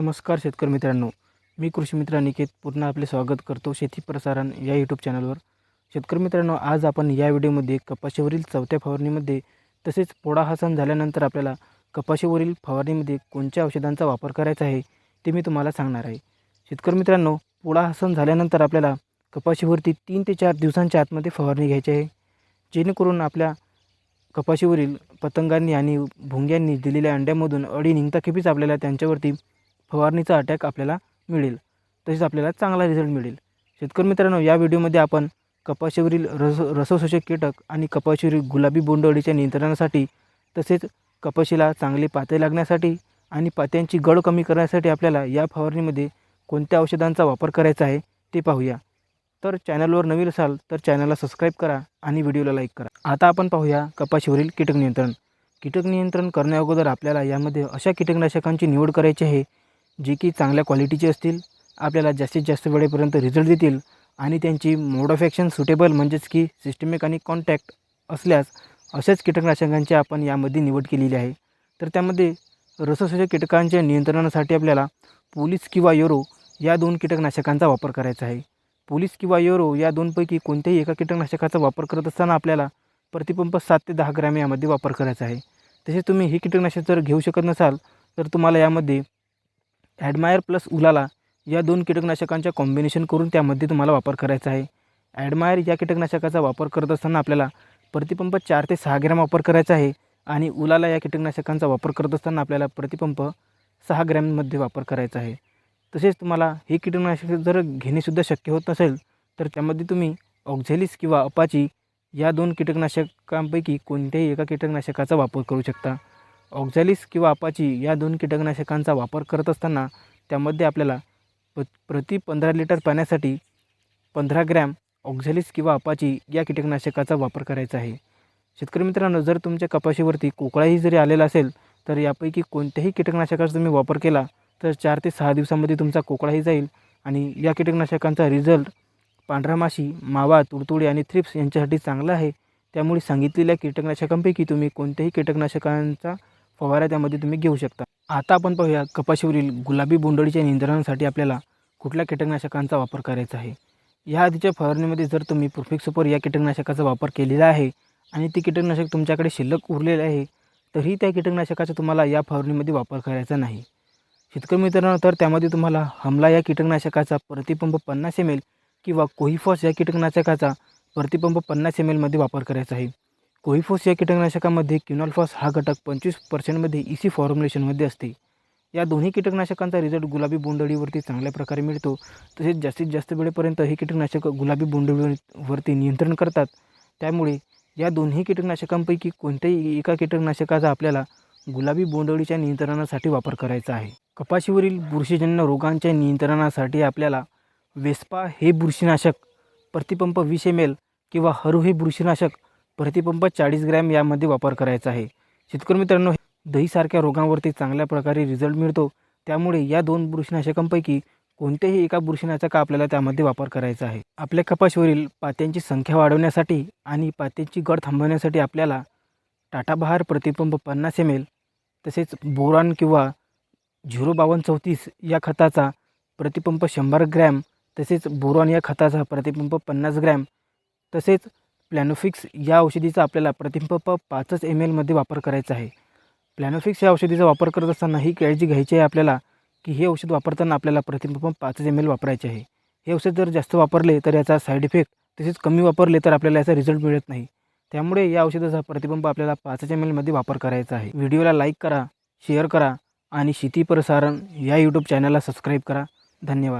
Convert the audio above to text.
नमस्कार शेतकरी मित्रांनो. मी कृषी मित्र निकेत पुन्हा आपले स्वागत करतो शेती प्रसारण या यूट्यूब चॅनलवर शेतकरी मित्रांनो आज आपण या व्हिडिओमध्ये कपाशीवरील चौथ्या फवारणीमध्ये तसेच पोळा हा सण झाल्यानंतर आपल्याला कपाशीवरील फवारणीमध्ये कोणत्या औषधांचा वापर करायचा आहे ते मी तुम्हाला सांगणार आहे. शेतकरी मित्रांनो पोळा हा सण झाल्यानंतर आपल्याला कपाशीवरती तीन ते चार दिवसांच्या आतमध्ये फवारणी घ्यायची आहे. जेणेकरून आपल्या कपाशीवरील पतंगांनी आणि भुंग्यांनी दिलेल्या अंड्यामधून अडी निघताखेपीच आपल्याला त्यांच्यावरती फवारणीचा अटॅक आपल्याला मिळेल. तसेच आपल्याला चांगला रिझल्ट मिळेल. शेतकरी मित्रांनो या व्हिडिओमध्ये आपण कपाशीवरील रस रसशोषक कीटक आणि कपाशीवरील गुलाबी बोंडअळीच्या नियंत्रणासाठी तसेच कपाशीला चांगली पाते लागण्यासाठी आणि पात्यांची गळ कमी करण्यासाठी आपल्याला या फवारणीमध्ये कोणत्या औषधांचा वापर करायचा आहे ते पाहूया. तर चॅनलवर नवीन असाल तर चॅनलला सबस्क्राईब करा आणि व्हिडिओला लाईक करा. आता आपण पाहूया कपाशीवरील कीटक नियंत्रण. कीटक नियंत्रण करण्याअगोदर आपल्याला यामध्ये अशा कीटकनाशकांची निवड करायची आहे जे की चांगल्या क्वालिटीचे असतील आपल्याला जास्तीत जास्त वेळेपर्यंत रिझल्ट देतील आणि त्यांची मोड ऑफ ॲक्शन सुटेबल म्हणजेच की सिस्टमिक आणि कॉन्टॅक्ट असल्यास अशाच कीटकनाशकांची आपण यामध्ये निवड केलेली आहे. तर त्यामध्ये रससोच्या कीटकांच्या नियंत्रणासाठी आपल्याला पोलीस किंवा योरो या दोन कीटकनाशकांचा वापर करायचा आहे. पोलीस किंवा योरो या दोनपैकी कोणत्याही एका कीटकनाशकाचा वापर करत असताना आपल्याला प्रतिपंप सात ते दहा ग्रॅम यामध्ये वापर करायचा आहे. तसेच तुम्ही हे कीटकनाशक जर घेऊ शकत नसाल तर तुम्हाला यामध्ये ॲडमायर प्लस उलाला या दोन कीटकनाशकांच्या कॉम्बिनेशन करून त्यामध्ये तुम्हाला वापर करायचा आहे. ॲडमायर या कीटकनाशकाचा वापर करत असताना आपल्याला प्रतिपंप चार ते सहा ग्रॅम वापर करायचा आहे आणि उलाला या कीटकनाशकांचा वापर करत असताना आपल्याला प्रतिपंप सहा ग्रॅममध्ये वापर करायचा आहे. तसेच तुम्हाला हे कीटकनाशक जर घेणेसुद्धा शक्य होत नसेल तर त्यामध्ये तुम्ही ऑक्झेलिस किंवा अपाची या दोन कीटकनाशकांपैकी कोणत्याही एका कीटकनाशकाचा वापर करू शकता. ऑक्झॅलिस किंवा अपाची या दोन कीटकनाशकांचा वापर करत असताना त्यामध्ये आपल्याला प प्रति पंधरा लिटर पाण्यासाठी पंधरा ग्रॅम ऑक्झॅलिस किंवा अपाची या कीटकनाशकाचा वापर करायचा आहे. शेतकरी मित्रांनो जर तुमच्या कपाशीवरती कोकळाही जरी आलेला असेल तर यापैकी कोणत्याही कीटकनाशकाचा तुम्ही वापर केला तर चार ते सहा दिवसामध्ये तुमचा कोकळाही जाईल आणि या कीटकनाशकांचा रिझल्ट पांढरा माशी मावा तुडतुडे आणि थ्रिप्स यांच्यासाठी चांगला आहे. त्यामुळे सांगितलेल्या कीटकनाशकांपैकी तुम्ही कोणत्याही कीटकनाशकांचा फवारा त्यामध्ये तुम्ही घेऊ शकता. आता आपण पाहूया कपाशीवरील गुलाबी बोंडळीच्या नियंत्रणासाठी आपल्याला कुठल्या कीटकनाशकांचा वापर करायचा आहे? या आधीच्या फवारणीमध्ये जर तुम्ही प्रोफिक सुपर या कीटकनाशकाचा वापर केलेला आहे आणि ते कीटकनाशक तुमच्याकडे शिल्लक उरलेले आहे तरी त्या कीटकनाशकाचा तुम्हाला या फवारणीमध्ये वापर करायचा नाही. शेतकरी मित्रांनो तर त्यामध्ये तुम्हाला हमला या कीटकनाशकाचा प्रतिपंप पन्नास एम एल किंवा कोहिफॉस या कीटकनाशकाचा प्रतिपंप पन्नास एम एलमध्ये वापर करायचा आहे. कोहिफोस या कीटकनाशकामध्ये क्युनॉल्फॉस हा घटक पंचवीस पर्सेंटमध्ये इसी फॉर्म्युलेशनमध्ये असते. या दोन्ही कीटकनाशकांचा रिझल्ट गुलाबी बोंडअळीवरती चांगल्या प्रकारे मिळतो. तसेच जास्तीत जास्त वेळेपर्यंत हे कीटकनाशक गुलाबी बोंडअळीवरती नियंत्रण करतात. त्यामुळे या दोन्ही कीटकनाशकांपैकी कोणत्याही एका कीटकनाशकाचा आपल्याला गुलाबी बोंडअळीच्या नियंत्रणासाठी वापर करायचा आहे. कपाशीवरील बुरशीजन्य रोगांच्या नियंत्रणासाठी आपल्याला वेस्पा हे बुरशीनाशक प्रतिपंप वीस एम एल किंवा हरू हे बुरशीनाशक प्रतिपंप चाळीस ग्रॅम यामध्ये वापर करायचा आहे. शेतकरी मित्रांनो दहीसारख्या रोगांवरती चांगल्या प्रकारे रिझल्ट मिळतो. त्यामुळे या दोन बुरशीनाशकांपैकी कोणत्याही एका बुरशीनाशका आपल्याला त्यामध्ये वापर करायचा आहे. आपल्या कपाशीवरील पात्यांची संख्या वाढवण्यासाठी आणि पात्यांची गड थांबवण्यासाठी आपल्याला टाटाबहार प्रतिपंप पन्नास एम एल तसेच बोरान किंवा झिरो बावन्न चौतीस या खताचा प्रतिपंप शंभर ग्रॅम तसेच बोरॉन या खताचा प्रतिपंप पन्नास ग्रॅम तसेच प्लॅनोफिक्स या औषधीचा आपल्याला प्रतिपंप पाचच एम एलमध्ये वापर करायचा आहे. प्लॅनोफिक्स या औषधीचा वापर करत असताना ही काळजी घ्यायची आहे आपल्याला की हे औषध वापरताना आपल्याला प्रतिपंप पाचच एम एल वापरायचे आहे. हे औषध जर जास्त वापरले तर याचा साईड इफेक्ट तसेच कमी वापरले तर आपल्याला याचा रिझल्ट मिळत नाही. त्यामुळे या औषधाचा प्रतिपंप आपल्याला पाचच एम एलमध्ये वापर करायचा आहे. व्हिडिओला लाईक करा शेअर करा आणि शेती प्रसारण या यूट्यूब चॅनलला सबस्क्राईब करा. धन्यवाद.